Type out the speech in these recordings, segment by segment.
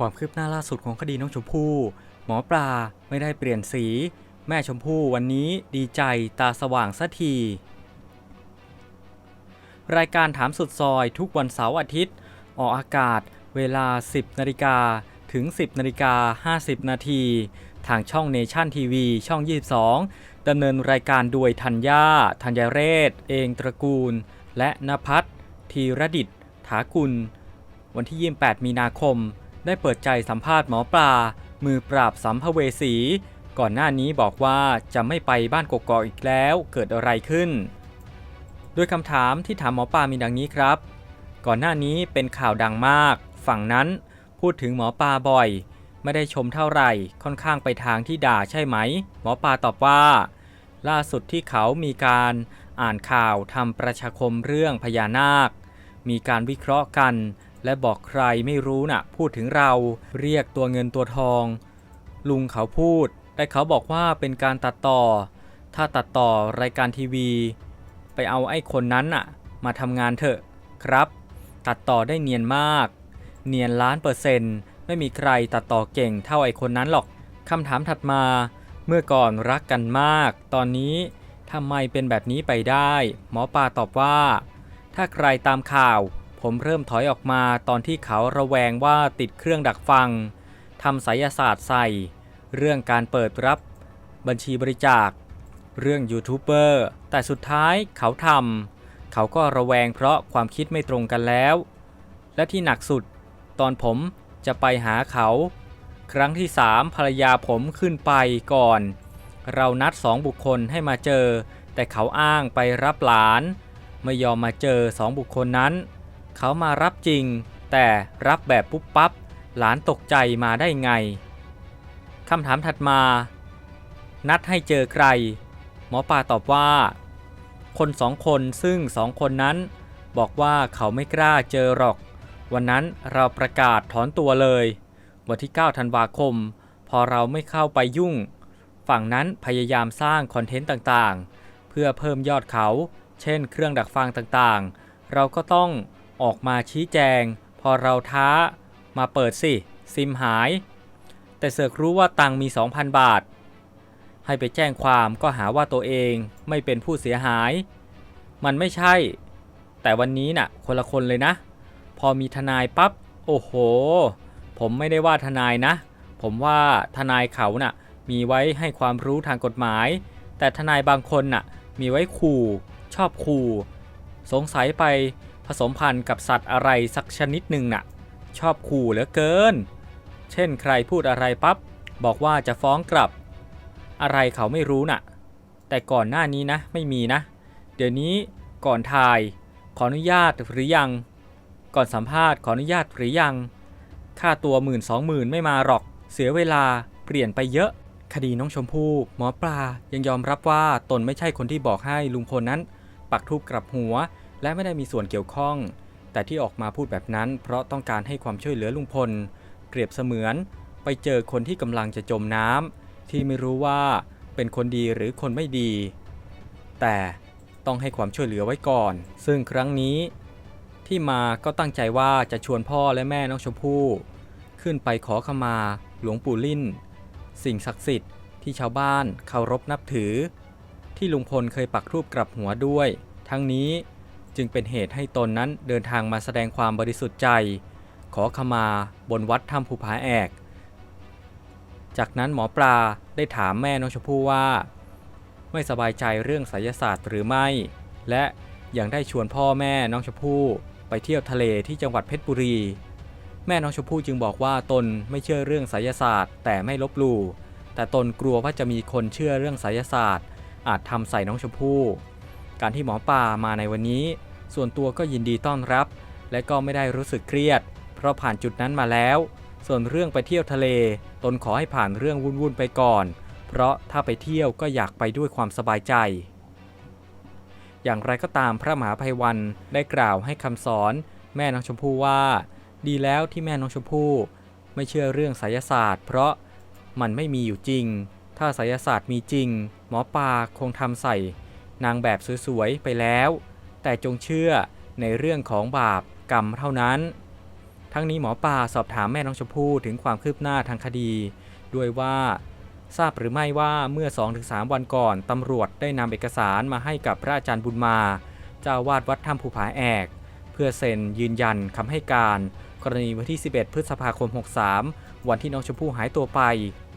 ความคืบหน้าล่าสุดของคดีน้องชมพู่ หมอปลาไม่ได้เปลี่ยนสี แม่ชมพู่วันนี้ดีใจตาสว่างสักที รายการถามสุดซอยทุกวันเสาร์อาทิตย์ ออกอากาศเวลา 10นาฬิกาถึง 10นาฬิกา50 นาทีทางช่องเนชั่นทีวีช่อง 22 ดำเนินรายการโดยธัญญาธัญเรศ เองตระกูล และนภัทรธีรดิตถากุล วันที่ 28 มีนาคม ได้เปิดใจสัมภาษณ์หมอปลา มือปราบสัมภเวสี ก่อนหน้านี้บอกว่าจะไม่ไปบ้านกกอกอีกแล้วเกิดอะไรขึ้น โดยคำถามที่ถามหมอปลามีดังนี้ครับ ก่อนหน้านี้เป็นข่าวดังมาก ฝั่งนั้นพูดถึงหมอปลาบ่อย ไม่ได้ชมเท่าไหร่ค่อนข้างไปทางที่ด่าใช่ไหม หมอปลาตอบว่า ล่าสุดที่เขามีการอ่านข่าวทำประชาคมเรื่องพญานาค มีการวิเคราะห์กัน และบอกใครไม่รู้น่ะ พูดถึงเราเรียกตัวเงินตัวทอง ลุงเขาพูด แต่เขาบอกว่าเป็นการตัดต่อ ถ้าตัดต่อรายการทีวี ไปเอาไอ้คนนั้นน่ะ มาทำงานเถอะครับ ตัดต่อได้เนียนมาก เนียนล้านเปอร์เซ็นต์ไม่มีใครตัดต่อเก่งเท่าไอ้คนนั้นหรอกคำถามถัดมาเมื่อก่อนรักกันมาก ตอนนี้ทำไมเป็นแบบนี้ไปได้ หมอปลาตอบว่า ถ้าใครตามข่าว ผมเริ่มถอยออกมาตอนที่เขาระแวงว่าติดเครื่องดักฟังทำไสยศาสตร์ใส่ เรื่องการเปิดรับ บัญชีบริจาค เรื่องยูทูบเบอร์แต่สุดท้ายเขาทำเขาก็ระแวงเพราะความคิดไม่ตรงกันแล้ว และที่หนักสุด ตอนผมจะไปหาเขา ครั้งที่สามภรรยาผมขึ้นไปก่อน เรานัดสองบุคคลให้มาเจอ แต่เขาอ้างไปรับหลาน ไม่ยอมมาเจอสองบุคคลนั้น เขามารับจริง แต่รับแบบปุ๊บปั๊บหลานตกใจมาได้ไงคำถามถัดมา นัดให้เจอใคร หมอปลาตอบว่า คนสองคนซึ่งสองคนนั้น บอกว่าเขาไม่กล้าเจอหรอก วันนั้นเราประกาศถอนตัวเลย วันที่ 9 ธันวาคม พอเราไม่เข้าไปยุ่ง ฝั่งนั้นพยายามสร้างคอนเทนต์ต่างๆ เพื่อเพิ่มยอดเขา เช่น เครื่องดักฟังต่างๆ เราก็ต้อง ออกมาชี้แจง พอเราท้ามาเปิดสิ ซิมหาย แต่เสือกรู้ว่าตังมี 2,000 บาท ให้ไปแจ้งความก็หาว่าตัวเองไม่เป็นผู้เสียหาย มันไม่ใช่ แต่วันนี้น่ะคนละคนเลยนะ พอมีทนายปับ๊บโอ้โห ผมไม่ได้ว่าทนายนะ ผมว่าทนายเขาน่ะมีไว้ให้ความรู้ทางกฎหมาย แต่ทนายบางคนน่ะมีไว้ขู่ ชอบขู่ สงสัยไป สมพันธุ์กับสัตว์อะไรสักชนิดหนึ่งน่ะ ชอบขู่เหลือเกิน เช่นใครพูดอะไรปับ๊บบอกว่าจะฟ้องกลับ อะไรเขาไม่รู้น่ะ แต่ก่อนหน้านี้นะไม่มีนะ เดี๋ยวนี้ก่อนถ่าย ขออนุญาตหรือยัง ก่อนสัมภาษณ์ขออนุญาตหรือยัง ค่าตัวหมื่นสองหมื่นไม่มาหรอก เสียเวลาเปลี่ยนไปเยอะคดีน้องชมพู่หมอปลายังยอมรับว่าตนไม่ใช่คนที่บอกให้ลุงพลนั้น ปักทูบกลับหัว และไม่ได้มีส่วนเกี่ยวข้อง แต่ที่ออกมาพูดแบบนั้น เพราะต้องการให้ความช่วยเหลือลุงพล เปรียบเสมือน ไปเจอคนที่กำลังจะจมน้ำที่ไม่รู้ว่าเป็นคนดีหรือคนไม่ดี แต่ต้องให้ความช่วยเหลือไว้ก่อน ซึ่งครั้งนี้ ที่มาก็ตั้งใจว่าจะชวนพ่อและแม่น้องชมพู่ขึ้นไปขอขมา หลวงปู่ลิ่น สิ่งศักดิ์สิทธิ์ที่ชาวบ้านเคารพนับถือ ที่ลุงพลเคยปักรูปกลับหัวด้วย ทั้งนี้ จึงเป็นเหตุให้ตนนั้นเดินทางมาแสดงความบริสุทธิ์ใจ ขอขมาบนวัดถ้ำภูผาแอก จากนั้นหมอปลาได้ถามแม่น้องชมพู่ว่า ไม่สบายใจเรื่องไสยศาสตร์หรือไม่ และยังได้ชวนพ่อแม่น้องชมพู่ไปเที่ยวทะเลที่จังหวัดเพชรบุรี แม่น้องชมพู่จึงบอกว่าตนไม่เชื่อเรื่องไสยศาสตร์ แต่ไม่ลบหลู่แต่ตนกลัวว่าจะมีคนเชื่อเรื่องไสยศาสตร์ อาจทำใส่น้องชมพู่ การที่หมอปลามาในวันนี้ ส่วนตัวก็ยินดีต้อนรับ และก็ไม่ได้รู้สึกเครียด เพราะผ่านจุดนั้นมาแล้ว ส่วนเรื่องไปเที่ยวทะเล ตนขอให้ผ่านเรื่องวุ่นๆไปก่อน เพราะถ้าไปเที่ยวก็อยากไปด้วยความสบายใจ อย่างไรก็ตามพระมหาภัยวันได้กล่าวให้คำสอนแม่น้องชมพู่ว่า ดีแล้วที่แม่น้องชมพู่ไม่เชื่อเรื่องไสยศาสตร์ เพราะมันไม่มีอยู่จริง ถ้าไสยศาสตร์มีจริง หมอปลาคงทำใส่ นางแบบสวยๆไปแล้ว แต่จงเชื่อในเรื่องของบาปกรรมเท่านั้น ทั้งนี้หมอปลาสอบถามแม่น้องชมพู่ถึงความคืบหน้าทางคดี ด้วยว่าทราบหรือไม่ว่าเมื่อ 2-3 วันก่อนตำรวจได้นำเอกสารมาให้กับพระอาจารย์บุญมาเจ้าวาดวัดถ้ำภูผาแอก เพื่อเซ็นยืนยันคำให้การ กรณีวันที่ 11 พฤษภาคม 63 วันที่น้องชมพู่หายตัวไป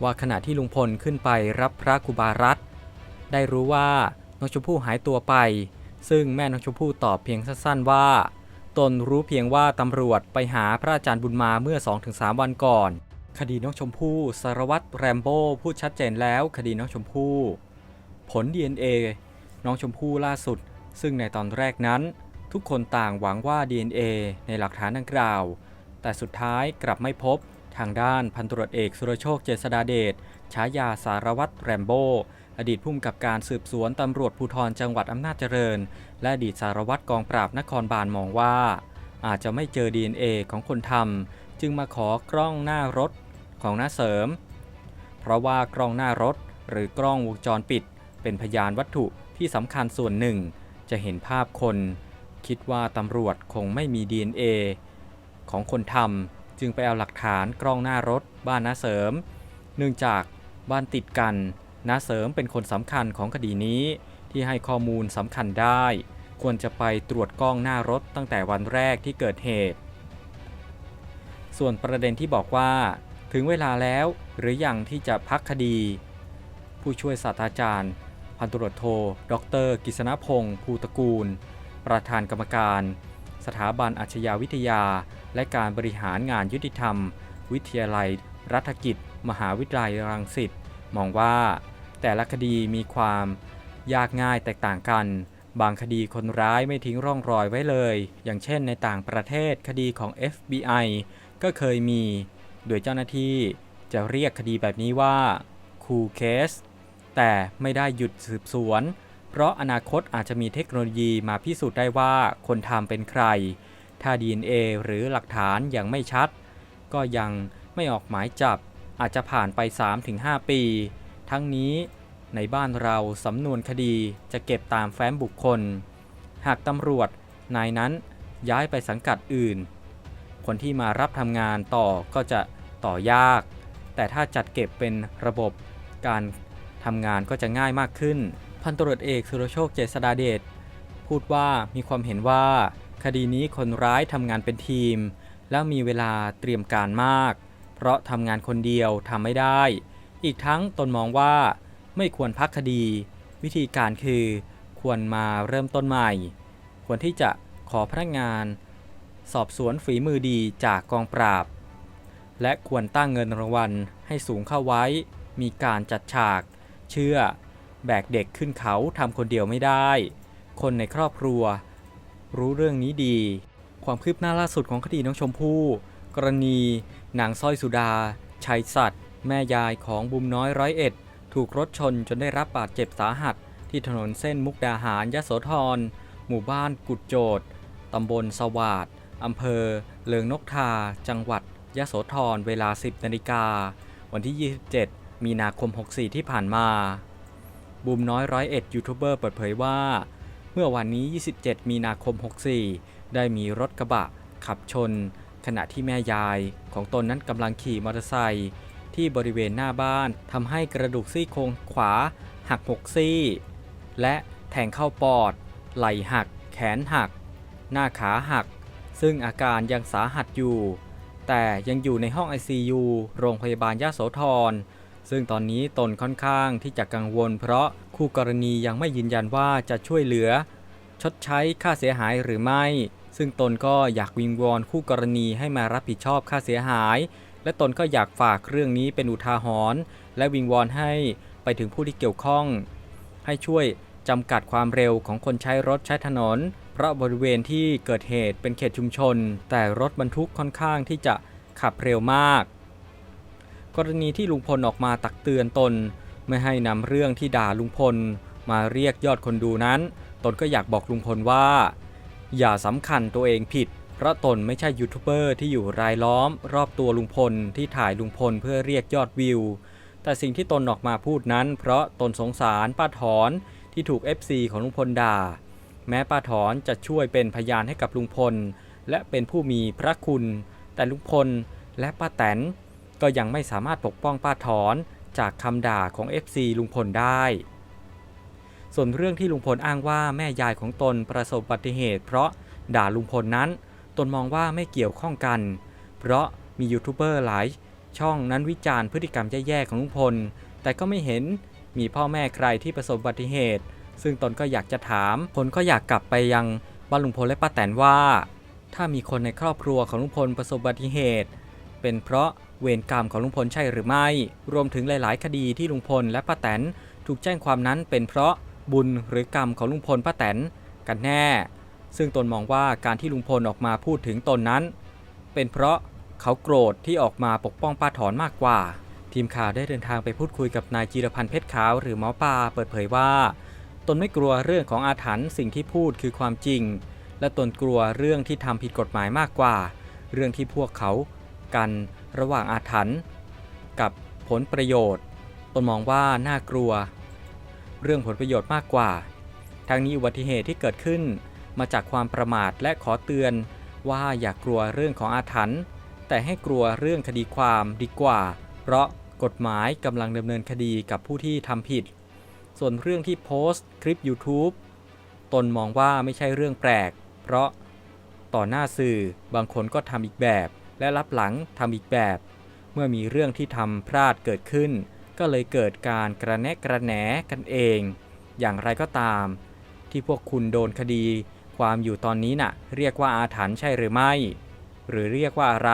ว่าขณะที่ลุงพลขึ้นไปรับพระครูบารัตได้รู้ว่า น้องชมพู่หายตัวไป ซึ่งแม่น้องชมพู่ตอบเพียงสั้นๆว่า ตนรู้เพียงว่าตำรวจไปหาพระอาจารย์บุญมาเมื่อ 2-3 วันก่อน คดีน้องชมพู่สารวัตรแรมโบ้พูดชัดเจนแล้วคดีน้องชมพู่ผล DNA น้องชมพู่ล่าสุด ซึ่งในตอนแรกนั้น ทุกคนต่างหวังว่า DNA ในหลักฐานดังกล่าว แต่สุดท้ายกลับไม่พบทางด้านพันตรวจเอกสุรโชคเจษดาเดชฉายาสารวัตรแรมโบ้ อดีตผู้กำกับการสืบสวนตำรวจภูธรจังหวัดอำนาจเจริญ และอดีตสารวัตรกองปราบนครบาลมองว่า อาจจะไม่เจอ DNA ของคนทำจึงมาขอกล้องหน้ารถของน้าเสริม เพราะว่ากล้องหน้ารถหรือกล้องวงจรปิด เป็นพยานวัตถุที่สำคัญส่วนหนึ่ง จะเห็นภาพคน คิดว่าตำรวจคงไม่มี DNA ของคนทำจึงไปเอาหลักฐานกล้องหน้ารถบ้านน้าเสริม เนื่องจากบ้านติดกัน น้าเสริมเป็นคนสำคัญของคดีนี้ที่ให้ข้อมูลสำคัญได้ ควรจะไปตรวจกล้องหน้ารถตั้งแต่วันแรกที่เกิดเหตุ ส่วนประเด็นที่บอกว่า ถึงเวลาแล้วหรืออยังที่จะพักคดี ผู้ช่วยศาสตราจารย์ พันตุรวจโท ดร กิษณพงศ์ภูตะกูล ประธานกรรมการ สถาบันอาชญาวิทยา และการบริหารงานยุติธรรม วิทยาลัย รัฐกิจ มหาวิทยาลัยรังสิตมองว่า แต่ละคดีมีความยากง่ายแตกต่างกัน บางคดีคนร้ายไม่ทิ้งร่องรอยไว้เลย อย่างเช่นในต่างประเทศคดีของ FBI ก็เคยมี โดยเจ้าหน้าที่จะเรียกคดีแบบนี้ว่าคูเคส แต่ไม่ได้หยุดสืบสวน เพราะอนาคตอาจจะมีเทคโนโลยีมาพิสูจน์ได้ว่าคนทำเป็นใคร ถ้า DNA หรือหลักฐานยังไม่ชัด ก็ยังไม่ออกหมายจับอาจจะผ่านไป 3-5 ปี ทั้งนี้ในบ้านเราสำนวนคดีจะเก็บตามแฟ้มบุคคล หากตำรวจนายนั้นย้ายไปสังกัดอื่น คนที่มารับทำงานต่อก็จะต่อยาก แต่ถ้าจัดเก็บเป็นระบบการทำงานก็จะง่ายมากขึ้น พันตรวจเอกสุรโชคเจษดาเดชพูดว่ามีความเห็นว่า คดีนี้คนร้ายทำงานเป็นทีม แล้วมีเวลาเตรียมการมาก เพราะทำงานคนเดียวทำไม่ได้ อีกทั้งตนมองว่าไม่ควรพักคดี วิธีการคือควรมาเริ่มต้นใหม่ ควรที่จะขอพนักงาน สอบสวนฝีมือดีจากกองปราบ และควรตั้งเงินรางวัลให้สูงเข้าไว้ มีการจัดฉาก เชื่อ แบกเด็กขึ้นเขาทำคนเดียวไม่ได้ คนในครอบครัว รู้เรื่องนี้ดี ความคืบหน้าล่าสุดของคดีน้องชมพู่ กรณีนางสร้อยสุดา ชัยสัตว์ แม่ยายของบุมน้อยร้อยเอ็ดถูกรถชนจนได้รับบาดเจ็บสาหัส ที่ถนนเส้นมุกดาหารยโสธร หมู่บ้านกุดโจดตำบลสวาดอำเภอเลิงนกทา จังหวัดยโสธร เวลา 10นาฬิกา วันที่ 27 มีนาคม 64 ที่ผ่านมาบูมน้อยร้อยเอ็ดยูทูบเบอร์เปิดเผยว่า เมื่อวันนี้ 27 มีนาคม 64 ได้มีรถกระบะขับชน ขณะที่แม่ยายของตนนั้นกำลังขี่มอเตอร์ไซค์ ที่บริเวณหน้าบ้านทำให้กระดูกซี่โครงขวา หักหกซี่ และแทงเข้าปอด ไหล่หัก แขนหัก หน้าขาหัก ซึ่งอาการยังสาหัสอยู่ แต่ยังอยู่ในห้อง ICU โรงพยาบาลยะโสธรซึ่งตอนนี้ตนค่อนข้างที่จะกังวล เพราะคู่กรณียังไม่ยืนยันว่าจะช่วยเหลือ ชดใช้ค่าเสียหายหรือไม่ ซึ่งตนก็อยากวิงวอนคู่กรณีให้มารับผิดชอบค่าเสียหาย และตนก็อยากฝากเรื่องนี้เป็นอุทาหรณ์และวิงวอนให้ไปถึงผู้ที่เกี่ยวข้อง ให้ช่วยจำกัดความเร็วของคนใช้รถใช้ถนน เพราะบริเวณที่เกิดเหตุเป็นเขตชุมชน แต่รถบรรทุกค่อนข้างที่จะขับเร็วมาก กรณีที่ลุงพลออกมาตักเตือนตน ไม่ให้นำเรื่องที่ด่าลุงพล มาเรียกยอดคนดูนั้น ตนก็อยากบอกลุงพลว่า อย่าสำคัญตัวเองผิด ราะตนไม่ใช่ยูทูบเบอร์ที่อยู่รายล้อม รอบตัวลุงพลที่ถ่ายลุงพลเพื่อเรียกยอดวิว แต่สิ่งที่ตนออกมาพูดนั้น เพราะตนสงสารป้าถอนที่ถูก FC ของลุงพลด่า แม้ป้าถอนจะช่วยเป็นพยานให้กับลุงพล และเป็นผู้มีพระคุณ แต่ลุงพลและป้าแตนก็ยังไม่สามารถปกป้องป้าถอนจากคำด่าของ FC ลุงพลได้ ส่วนเรื่องที่ลุงพลอ้างว่าแม่ยายของตนประสบอุบัติเหตุ เพราะด่าลุงพลนั้น ตนมองว่าไม่เกี่ยวข้องกัน เพราะมียูทูบเบอร์หลาย ช่องนั้นวิจารณ์พฤติกรรมแย่ๆของลุงพล แต่ก็ไม่เห็นมีพ่อแม่ใครที่ประสบอุบัติเหตุ ซึ่งตนก็อยากจะถามพลก็อยากกลับไปยังบ้านลุงพลและป้าแตนว่า ถ้ามีคนในครอบครัวของลุงพลประสบอุบัติเหตุ เป็นเพราะเวรกรรมของลุงพลใช่หรือไม่ รวมถึงหลาย ๆ คดีที่ลุงพลและป้าแตนถูกแจ้งความนั้นเป็นเพราะบุญหรือกรรมของลุงพลป้าแตนกันแน่ ซึ่งตนมองว่าการที่ลุงพลออกมาพูดถึงตนนั้น เป็นเพราะเขาโกรธที่ออกมาปกป้องป้าถอนมากกว่า ทีมข่าวได้เดินทางไปพูดคุยกับนายจีรพันธ์เพชรขาวหรือหมอปลาเปิดเผยว่า ตนไม่กลัวเรื่องของอาถรรพ์สิ่งที่พูดคือความจริง และตนกลัวเรื่องที่ทำผิดกฎหมายมากกว่า เรื่องที่พวกเขากันระหว่างอาถรรพ์กับผลประโยชน์ ตนมองว่าน่ากลัว เรื่องผลประโยชน์มากกว่าทางนี้อุบัติเหตุที่เกิดขึ้น มาจากความประมาทและขอเตือน ว่าอย่ากลัวเรื่องของอาถรรพ์แต่ให้กลัวเรื่องคดีความดีกว่า เพราะกฎหมายกำลังดำเนินคดีกับผู้ที่ทำผิด ส่วนเรื่องที่โพสต์คลิป YouTube ตนมองว่าไม่ใช่เรื่องแปลก เพราะต่อหน้าสื่อบางคนก็ทำอีกแบบ และรับหลังทำอีกแบบ เมื่อมีเรื่องที่ทำพลาดเกิดขึ้น ก็เลยเกิดการกระแนะกระแหนกันเอง อย่างไรก็ตาม ที่พวกคุณโดนคดี ความอยู่ตอนนี้น่ะ เรียกว่าอาถรรพ์ใช่หรือไม่ หรือเรียกว่าอะไร